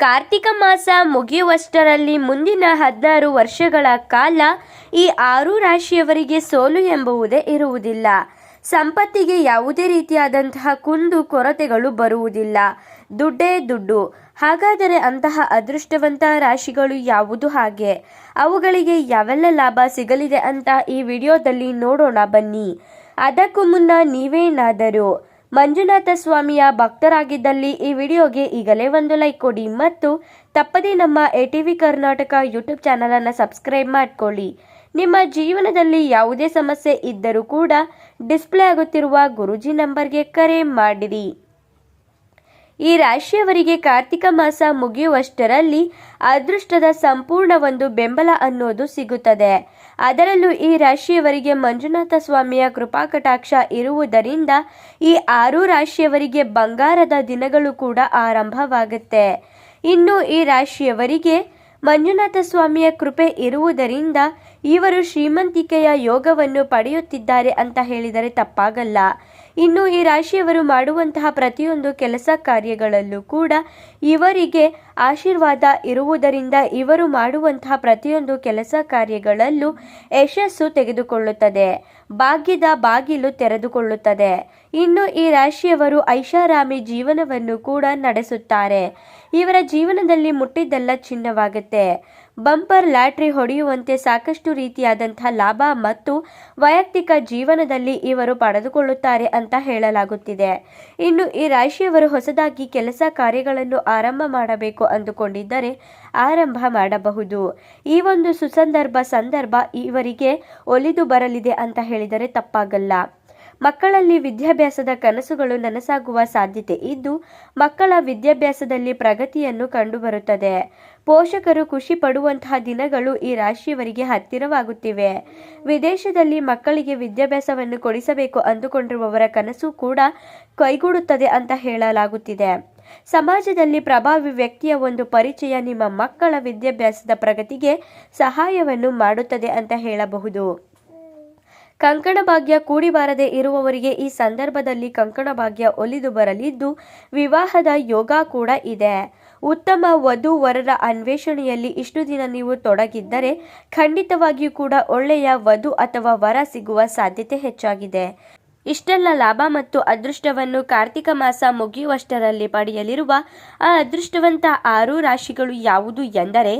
ಕಾರ್ತಿಕ ಮಾಸ ಮುಗಿಯುವಷ್ಟರಲ್ಲಿ ಮುಂದಿನ ಹದಿನಾರು ವರ್ಷಗಳ ಕಾಲ ಈ ಆರು ರಾಶಿಯವರಿಗೆ ಸೋಲು ಎಂಬುವುದೇ ಇರುವುದಿಲ್ಲ. ಸಂಪತ್ತಿಗೆ ಯಾವುದೇ ರೀತಿಯಾದಂತಹ ಕುಂದು ಕೊರತೆಗಳು ಬರುವುದಿಲ್ಲ. ದುಡ್ಡೇ ದುಡ್ಡು. ಹಾಗಾದರೆ ಅಂತಹ ಅದೃಷ್ಟವಂತ ರಾಶಿಗಳು ಯಾವುದು ಹಾಗೆ? ಅವುಗಳಿಗೆ ಯಾವೆಲ್ಲ ಲಾಭ ಸಿಗಲಿದೆ ಅಂತ ಈ ವಿಡಿಯೋದಲ್ಲಿ ನೋಡೋಣ ಬನ್ನಿ. ಅದಕ್ಕೂ ಮುನ್ನ ನೀವೇನಾದರೂ ಮಂಜುನಾಥ ಸ್ವಾಮಿಯ ಭಕ್ತರಾಗಿದ್ದಲ್ಲಿ ಈ ವಿಡಿಯೋಗೆ ಈಗಲೇ ಒಂದು ಲೈಕ್ ಕೊಡಿ ಮತ್ತು ತಪ್ಪದೇ ನಮ್ಮ A T V Karnataka YouTube ಚಾನಲನ್ನು ಸಬ್ಸ್ಕ್ರೈಬ್ ಮಾಡಿಕೊಳ್ಳಿ. ನಿಮ್ಮ ಜೀವನದಲ್ಲಿ ಯಾವುದೇ ಸಮಸ್ಯೆ ಇದ್ದರೂ ಕೂಡ ಡಿಸ್ಪ್ಲೇ ಆಗುತ್ತಿರುವ ಗುರುಜಿ ನಂಬರ್ಗೆ ಕರೆ ಮಾಡಿರಿ. ಈ ರಾಶಿಯವರಿಗೆ ಕಾರ್ತಿಕ ಮಾಸ ಮುಗಿಯುವಷ್ಟರಲ್ಲಿ ಅದೃಷ್ಟದ ಸಂಪೂರ್ಣ ಒಂದು ಬೆಂಬಲ ಅನ್ನೋದು ಸಿಗುತ್ತದೆ. ಅದರಲ್ಲೂ ಈ ರಾಶಿಯವರಿಗೆ ಮಂಜುನಾಥ ಸ್ವಾಮಿಯ ಕೃಪಾ ಕಟಾಕ್ಷ ಇರುವುದರಿಂದ ಈ ಆರು ರಾಶಿಯವರಿಗೆ ಬಂಗಾರದ ದಿನಗಳು ಕೂಡ ಆರಂಭವಾಗುತ್ತೆ. ಇನ್ನು ಈ ರಾಶಿಯವರಿಗೆ ಮಂಜುನಾಥ ಸ್ವಾಮಿಯ ಕೃಪೆ ಇರುವುದರಿಂದ ಇವರು ಶ್ರೀಮಂತಿಕೆಯ ಯೋಗವನ್ನು ಪಡೆಯುತ್ತಿದ್ದಾರೆ ಅಂತ ಹೇಳಿದರೆ ತಪ್ಪಾಗಲ್ಲ. ಇನ್ನು ಈ ರಾಶಿಯವರು ಮಾಡುವಂತಹ ಪ್ರತಿಯೊಂದು ಕೆಲಸ ಕಾರ್ಯಗಳಲ್ಲೂ ಕೂಡ ಇವರಿಗೆ ಆಶೀರ್ವಾದ ಇರುವುದರಿಂದ ಇವರು ಮಾಡುವಂತಹ ಪ್ರತಿಯೊಂದು ಕೆಲಸ ಕಾರ್ಯಗಳಲ್ಲೂ ಯಶಸ್ಸು ತೆಗೆದುಕೊಳ್ಳುತ್ತದೆ. ಭಾಗ್ಯದ ಬಾಗಿಲು ತೆರೆದುಕೊಳ್ಳುತ್ತದೆ. ಇನ್ನು ಈ ರಾಶಿಯವರು ಐಷಾರಾಮಿ ಜೀವನವನ್ನು ಕೂಡ ನಡೆಸುತ್ತಾರೆ. ಇವರ ಜೀವನದಲ್ಲಿ ಮುಟ್ಟಿದ್ದೆಲ್ಲ ಚಿನ್ನವಾಗುತ್ತೆ. ಬಂಪರ್ ಲಾಟ್ರಿ ಹೊಡೆಯುವಂತೆ ಸಾಕಷ್ಟು ರೀತಿಯಾದಂತಹ ಲಾಭ ಮತ್ತು ವೈಯಕ್ತಿಕ ಜೀವನದಲ್ಲಿ ಇವರು ಪಡೆದುಕೊಳ್ಳುತ್ತಾರೆ ಅಂತ ಹೇಳಲಾಗುತ್ತಿದೆ. ಇನ್ನು ಈ ರಾಶಿಯವರು ಹೊಸದಾಗಿ ಕೆಲಸ ಕಾರ್ಯಗಳನ್ನು ಆರಂಭ ಮಾಡಬೇಕು ಅಂದುಕೊಂಡಿದ್ದರೆ ಆರಂಭ ಮಾಡಬಹುದು. ಈ ಒಂದು ಸುಸಂದರ್ಭ, ಸಂದರ್ಭ ಇವರಿಗೆ ಒಲಿದು ಬರಲಿದೆ ಅಂತ ಹೇಳಿದರೆ ತಪ್ಪಾಗಲ್ಲ. ಮಕ್ಕಳಲ್ಲಿ ವಿದ್ಯಾಭ್ಯಾಸದ ಕನಸುಗಳು ನನಸಾಗುವ ಸಾಧ್ಯತೆ ಇದ್ದು, ಮಕ್ಕಳ ವಿದ್ಯಾಭ್ಯಾಸದಲ್ಲಿ ಪ್ರಗತಿಯನ್ನು ಕಂಡುಬರುತ್ತದೆ. ಪೋಷಕರು ಖುಷಿ ಪಡುವಂತಹ ದಿನಗಳು ಈ ರಾಶಿಯವರಿಗೆ ಹತ್ತಿರವಾಗುತ್ತಿವೆ. ವಿದೇಶದಲ್ಲಿ ಮಕ್ಕಳಿಗೆ ವಿದ್ಯಾಭ್ಯಾಸವನ್ನು ಕೊಡಿಸಬೇಕು ಅಂದುಕೊಂಡಿರುವವರ ಕನಸು ಕೂಡ ಕೈಗೂಡುತ್ತದೆ ಅಂತ ಹೇಳಲಾಗುತ್ತಿದೆ. ಸಮಾಜದಲ್ಲಿ ಪ್ರಭಾವಿ ವ್ಯಕ್ತಿಯ ಒಂದು ಪರಿಚಯ ನಿಮ್ಮ ಮಕ್ಕಳ ವಿದ್ಯಾಭ್ಯಾಸದ ಪ್ರಗತಿಗೆ ಸಹಾಯವನ್ನು ಮಾಡುತ್ತದೆ ಅಂತ ಹೇಳಬಹುದು. ಕಂಕಣ ಭಾಗ್ಯ ಕೂಡಿಬಾರದೆ ಇರುವವರಿಗೆ ಈ ಸಂದರ್ಭದಲ್ಲಿ ಕಂಕಣ ಭಾಗ್ಯ ಒಲಿದು ಬರಲಿದ್ದು ವಿವಾಹದ ಯೋಗ ಕೂಡ ಇದೆ. ಉತ್ತಮ ವಧು ವರರ ಅನ್ವೇಷಣೆಯಲ್ಲಿ ಇಷ್ಟು ದಿನ ನೀವು ತೊಡಗಿದ್ದರೆ ಖಂಡಿತವಾಗಿಯೂ ಕೂಡ ಒಳ್ಳೆಯ ವಧು ಅಥವಾ ವರ ಸಿಗುವ ಸಾಧ್ಯತೆ ಹೆಚ್ಚಾಗಿದೆ. ಇಷ್ಟೆಲ್ಲ ಲಾಭ ಮತ್ತು ಅದೃಷ್ಟವನ್ನು ಕಾರ್ತಿಕ ಮಾಸ ಮುಗಿಯುವಷ್ಟರಲ್ಲಿ ಪಡೆಯಲಿರುವ ಆ ಅದೃಷ್ಟವಂತ ಆರು ರಾಶಿಗಳು ಯಾವುದು ಎಂದರೆ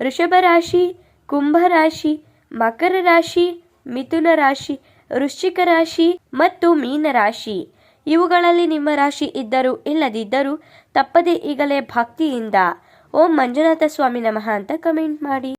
ವೃಷಭ ರಾಶಿ, ಕುಂಭ ರಾಶಿ, ಮಕರ ರಾಶಿ ಮಿಥುನ ರಾಶಿ, ವೃಶ್ಚಿಕ ರಾಶಿ ಮತ್ತು ಮೀನ ರಾಶಿ. ಇವುಗಳಲ್ಲಿ ನಿಮ್ಮ ರಾಶಿ ಇದ್ದರೂ ಇಲ್ಲದಿದ್ದರೂ ತಪ್ಪದೇ ಈಗಲೇ ಭಕ್ತಿಯಿಂದ. ಓಂ ಮಂಜುನಾಥ ಸ್ವಾಮಿ ನಮಃ ಅಂತ ಕಮೆಂಟ್ ಮಾಡಿ.